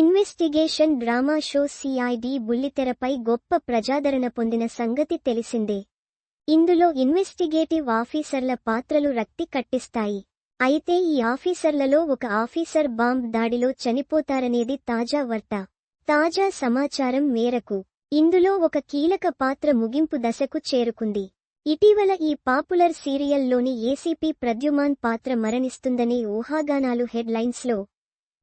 Investigation drama show CID బుల్లితెరపై గొప్ప ప్రజాదరణ పొందిన సంగతి తెలిసిందే. ఇందులో ఇన్వెస్టిగేటివ్ ఆఫీసర్ల పాత్రలు రక్తి కట్టిస్తాయి. అయితే ఈ ఆఫీసర్లలో ఒక ఆఫీసర్ బాంబ్ దాడిలో చనిపోతారనేది తాజా వార్త. తాజా సమాచారం మేరకు ఇందులో ఒక కీలక పాత్ర ముగింపు దశకు చేరుకుంది. ఇటీవల ఈ పాపులర్ సీరియల్లోని ఏసీపీ ప్రద్యుమాన్ పాత్ర మరణిస్తుందనే ఊహాగానాలు హెడ్లైన్స్లో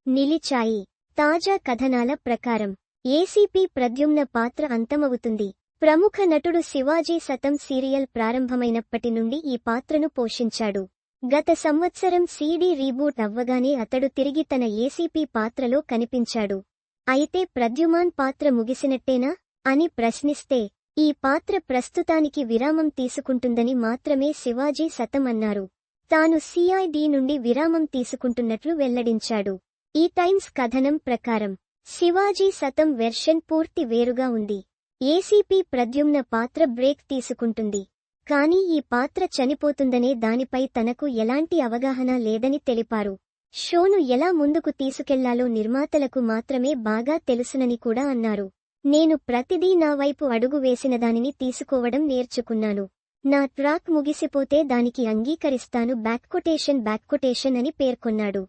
నిలిచాయి. తాజా కథనాల ప్రకారం ఏసీపీ ప్రద్యుమ్న పాత్ర అంతమవుతుంది. ప్రముఖ నటుడు శివాజీ సతం సీరియల్ ప్రారంభమైనప్పటి నుండి ఈ పాత్రను పోషించాడు. గత సంవత్సరం సీడీ రీబూట్ అవ్వగానే అతడు తిరిగి తన ఏసీపీ పాత్రలో కనిపించాడు. అయితే ప్రద్యుమాన్ పాత్ర ముగిసినట్టేనా? అని ప్రశ్నిస్తే ఈ పాత్ర ప్రస్తుతానికి విరామం తీసుకుంటుందని మాత్రమే శివాజీ సతం అన్నారు. తాను సిఐడి నుండి విరామం తీసుకుంటున్నట్లు వెల్లడించాడు. ఈ టైమ్స్ కథనం ప్రకారం శివాజీ సతం వెర్షన్ పూర్తి వేరుగా ఉంది. ఏసీపీ ప్రద్యుమ్న పాత్ర బ్రేక్ తీసుకుంటుంది. కానీ ఈ పాత్ర చనిపోతుందనే దానిపై తనకు ఎలాంటి అవగాహన లేదని తెలిపారు. షోను ఎలా ముందుకు తీసుకెళ్ళాలో నిర్మాతలకు మాత్రమే బాగా తెలుసునని కూడా అన్నారు. నేను ప్రతిదీ నా వైపు అడుగు వేసిన దానిని తీసుకోవడం నేర్చుకున్నాను. నా ట్రాక్ ముగిసిపోతే దానికి అంగీకరిస్తాను బ్యాక్కొటేషన్ బ్యాక్కొటేషన్ అని పేర్కొన్నాడు.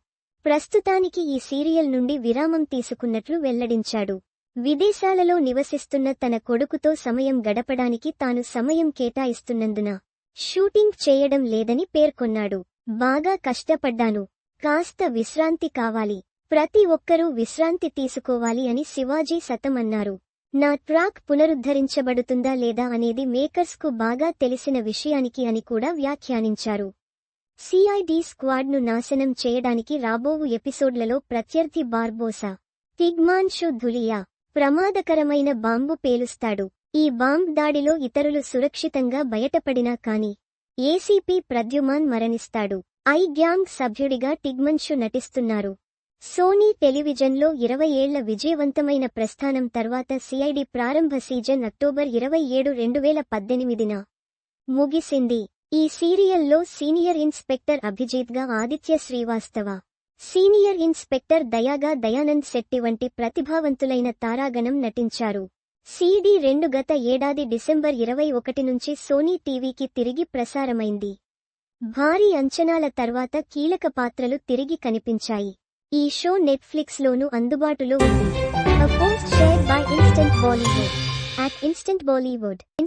ప్రస్తుతానికి ఈ సీరియల్ నుండి విరామం తీసుకున్నట్లు వెల్లడించాడు. విదేశాలలో నివసిస్తున్న తన కొడుకుతో సమయం గడపడానికి తాను సమయం కేటాయిస్తున్నందున షూటింగ్ చేయడం లేదని పేర్కొన్నాడు. బాగా కష్టపడ్డాను. కాస్త విశ్రాంతి కావాలి. ప్రతి ఒక్కరూ విశ్రాంతి తీసుకోవాలి అని శివాజీ సతమన్నారు. నా ట్రాక్ పునరుద్ధరించబడుతుందా లేదా అనేది మేకర్స్కు బాగా తెలిసిన విషయానికి అని కూడా వ్యాఖ్యానించారు. సిఐడి స్క్వాడ్ను నాశనం చేయడానికి రాబోవు ఎపిసోడ్లలో ప్రత్యర్థి బార్బోసా. తిగ్మాన్షు ధులియా ప్రమాదకరమైన బాంబు పేలుస్తాడు. ఈ బాంబ్ దాడిలో ఇతరులు సురక్షితంగా బయటపడినా కాని ఏసీపీ ప్రద్యుమాన్ మరణిస్తాడు. ఐ గ్యాంగ్ సభ్యుడిగా టిగ్మన్షు నటిస్తున్నారు. సోనీ టెలివిజన్లో ఇరవై ఏళ్ళ విజయవంతమైన ప్రస్థానం తర్వాత సిఐడి ప్రారంభ సీజన్ అక్టోబర్ ఇరవై ఏడు రెండు వేల పద్దెనిమిదిన ముగిసింది. ఈ సీరియల్లో సీనియర్ ఇన్స్పెక్టర్ అభిజిత్గా ఆదిత్య శ్రీవాస్తవ. సీనియర్ ఇన్స్పెక్టర్ దయాగా దయానంద్ శెట్టి వంటి ప్రతిభావంతులైన తారాగణం నటించారు. సీడీ రెండు గత ఏడాది డిసెంబర్ ఇరవై ఒకటి నుంచి సోనీ టీవీకి తిరిగి ప్రసారమైంది. భారీ అంచనాల తర్వాత కీలక పాత్రలు తిరిగి కనిపించాయి. ఈ షో నెట్ఫ్లిక్స్లోనూ అందుబాటులో ఉంది. A post shared by Instant Bollywood. At